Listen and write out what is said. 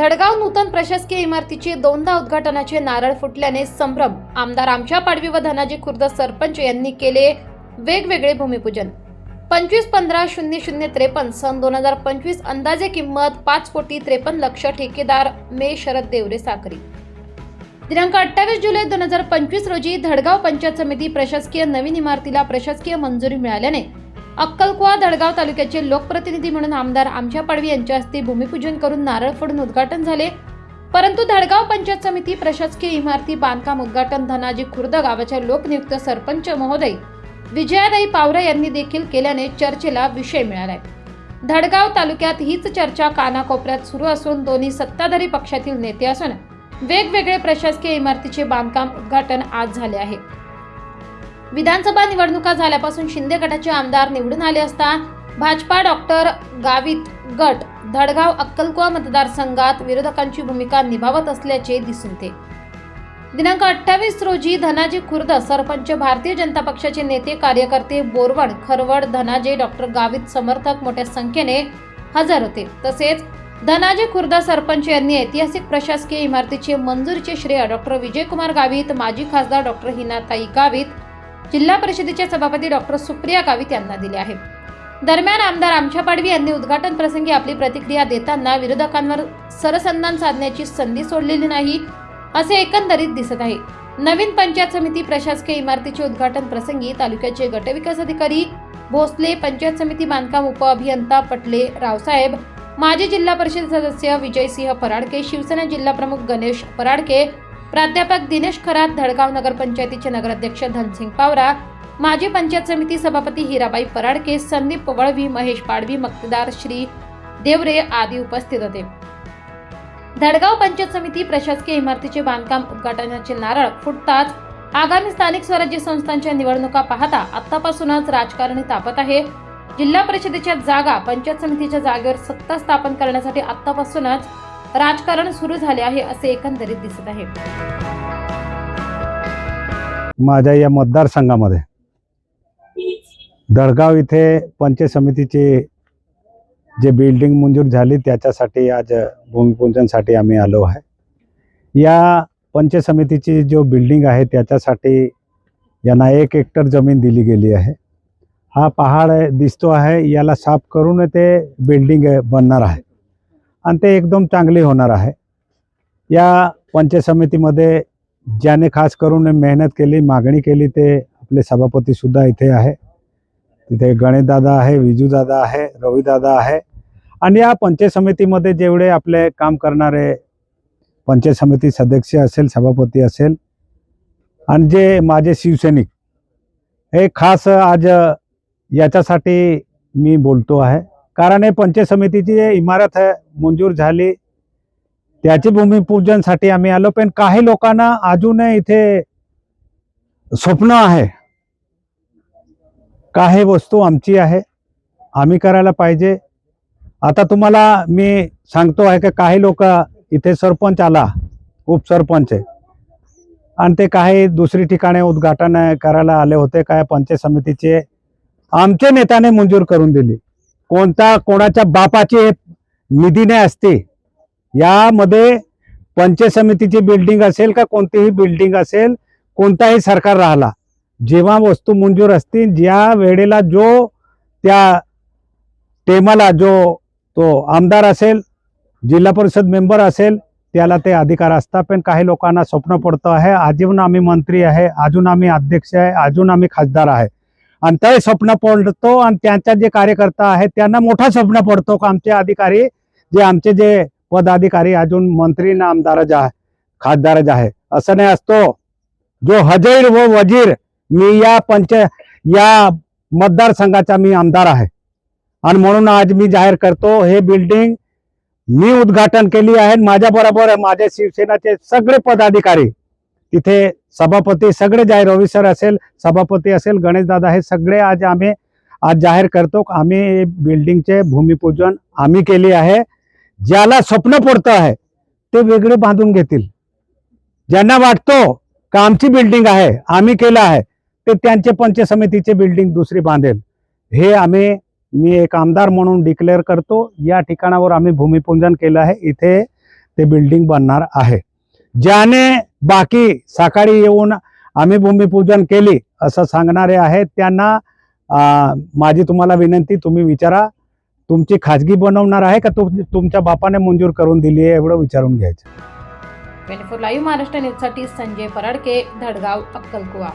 धडगाव नूतन प्रशासकीय इमारतीचे दोनदा उद्घाटनाचे नारळ फुटल्याने संभ्रम. आमदार आमच्या पाडवी व धनाजी खुर्द सरपंच यांनी केले वेगवेगळे भूमिपूजन. पंचवीस पंधरा शून्य शून्य त्रेपन्न सन दोन हजार पंचवीस अंदाजे किंमत पाच कोटी त्रेपन्न लक्ष ठेकेदार मे शरद देवरे साखरी दिनांक अठ्ठावीस जुलै दोन हजार पंचवीस रोजी धडगाव पंचायत समिती प्रशासकीय नवीन इमारतीला प्रशासकीय मंजुरी मिळाल्याने अक्कलकुवा धडगाव तालुक्याचे लोकप्रतिनिधी म्हणून आमदार आमच्या पाडवी यांच्या हस्ते भूमिपूजन करून नारळ फोडून उद्घाटन झाले. परंतु धडगाव पंचायत समिती प्रशासकीय इमारती बांधकाम उद्घाटन धनाजी खुर्द गावाच्या लोकनियुक्त सरपंच महोदय विजयादाई पावरा यांनी देखील केल्याने चर्चेला विषय मिळालाय. धडगाव तालुक्यात हीच चर्चा कानाकोपऱ्यात सुरू असून दोन्ही सत्ताधारी पक्षातील नेते असून वेगवेगळे प्रशासकीय इमारतीचे बांधकाम उद्घाटन आज झाले आहे. विधानसभा निवडणुका झाल्यापासून शिंदे गटाचे आमदार निवडून आले असता भाजपा डॉक्टर गावित गट धडगाव अक्कलकुवा मतदारसंघात विरोधकांची भूमिका निभावत असल्याचे दिसून येते. दिनांक अठ्ठावीस रोजी धनाजी खुर्द सरपंच भारतीय जनता पक्षाचे नेते कार्यकर्ते बोरवण खरवड धनाजे डॉक्टर गावित समर्थक मोठ्या संख्येने हजर होते. तसेच धनाजी खुर्द सरपंच यांनी ऐतिहासिक प्रशासकीय इमारतीचे मंजूरचे श्रेय डॉक्टर विजयकुमार गावित माजी खासदार डॉक्टर हिनाताई गावित जिल्हा परिषदेचे सभापती डॉक्टर सुप्रिया गावित यांना दिले आहे दरम्यान आमदार आमच्या पाडवी यांनी उद्घाटन प्रसंगी आपली प्रतिक्रिया देताना विरोधकांवर सरसंधान साधण्याची संधी सोडलेली नाही असे एकंदरीत दिसत आहे. नवीन पंचायत समिती प्रशासकीय इमारतीचे उद्घाटन प्रसंगी तालुक्याचे गटविकास अधिकारी भोसले पंचायत समिती बांधकाम उपअभियंता पटले रावसाहेब माजी जिल्हा परिषद सदस्य विजयसिंह पराडके शिवसेना जिल्हा प्रमुख गणेश पराडके प्राध्यापक दिनेश खरात धडगाव नगरपंचायतीचे नगराध्यक्ष धनसिंग पावरा माजी पंचायत समिती सभापती हिराबाई पराडके संदीप वळवी महेश पाडवी मक्तेदार श्री देवरे आदी उपस्थित होते. धडगाव पंचायत समिती प्रशासकीय इमारतीचे बांधकाम उद्घाटनाचे नारळ फुटताच आगामी स्थानिक स्वराज्य संस्थांच्या निवडणुका पाहता आतापासूनच राजकारणी तापत आहे. जिल्हा परिषदेच्या जागा पंचायत समितीच्या जागेवर सत्ता स्थापन करण्यासाठी आतापासूनच राजकारण सुरू झाले आहे असे एकंदरीत दिसत आहे. माझ्या या मतदारसंघामध्ये दडगाव इथे पंचायत समितीची जे बिल्डिंग मंजूर झाली त्याच्यासाठी आज भूमिपूजनसाठी आम्ही आलो आहे. या पंचायत समितीची जो बिल्डिंग आहे त्याच्यासाठी यांना एक हेक्टर जमीन दिली गेली आहे. हा पहाड दिसतो आहे याला साफ करून ते बिल्डिंग बनणार आहे. आणि ते एकदम चांगली होणार आहे. या पंचायत समितीमध्ये ज्याने खास करून मेहनत केली मागणी केली ते आपले सभापतीसुद्धा इथे आहे. तिथे गणेशदादा आहे विजूदादा आहे रविदादा आहे. आणि या पंचायत समितीमध्ये जेवढे आपले काम करणारे पंचायत समिती सदस्य असेल सभापती असेल आणि जे माझे शिवसैनिक हे खास आज याच्यासाठी मी बोलतो आहे. कारण हे पंचायत समितीची जी इमारत आहे मंजूर झाली. त्याची भूमिपूजनसाठी आम्ही आलो पण काही लोकांना अजूनही इथे स्वप्न आहे. काही वस्तू आमची आहे आम्ही करायला पाहिजे. आता तुम्हाला मी सांगतो आहे की काही लोक इथे सरपंच आला उपसरपंच आहे. आणि ते काही दुसरी ठिकाणी उद्घाटन करायला आले होते काय पंचायत समितीचे. आमच्या नेत्याने मंजूर करून दिली. कोणता कोणाच्या बापाची निधीने असते. यामध्ये पंचायत समितीची बिल्डिंग असेल का कोणतीही बिल्डिंग असेल कोणताही सरकार राहिला जेव्हा वस्तू मंजूर असतील ज्या वेळेला जो त्या टेमाला जो तो आमदार असेल जिल्हा परिषद मेंबर असेल त्याला ते अधिकार असतात. पण काही लोकांना स्वप्न पडतं आहे अजून आम्ही मंत्री आहे अजून आम्ही अध्यक्ष आहे अजून आम्ही खासदार आहे. आणि ते स्वप्न पडतो आणि त्यांच्या जे कार्यकर्ता आहेत त्यांना मोठा स्वप्न पडतो का आमचे अधिकारी जे आमचे जे पदाधिकारी अजून मंत्री ना आमदारच आहे खासदारच आहे असं नाही असतो. जो हजैर व वजीर मी या पंच या मतदारसंघाचा मी आमदार आहे. आणि म्हणून आज मी जाहीर करतो हे बिल्डिंग मी उद्घाटन केली आहे. माझ्या बरोबर माझे शिवसेनाचे सगळे पदाधिकारी तिथे सभापती सगळे जाहीर रवी सर असेल सभापती असेल गणेशदादा हे सगळे आज आम्ही आज जाहीर करतो. आम्ही बिल्डिंगचे भूमिपूजन आम्ही केली आहे. ज्याला स्वप्न पडतं आहे ते वेगळे बांधून घेतील. ज्यांना वाटतो का आमची बिल्डिंग आहे आम्ही केलं आहे ते त्यांचे पंच समितीचे बिल्डिंग दुसरी बांधेल. हे आम्ही मी एक आमदार म्हणून डिक्लेअर करतो या ठिकाणावर आम्ही भूमिपूजन केलं आहे. इथे ते बिल्डिंग बनणार आहे. ज्याने बाकी सकाळी येऊन आम्ही भूमिपूजन केली असं सांगणारे आहेत त्यांना माझी तुम्हाला विनंती तुम्ही विचारा. तुमची खाजगी बनवणार आहे का तुम तुमच्या बापाने मंजूर करून दिली आहे एवढं विचारून घ्यायचं. ट्वेंटी फोर लाईव्ह महाराष्ट्र न्यूजसाठी संजय पराडके धडगाव अक्कलकुवा.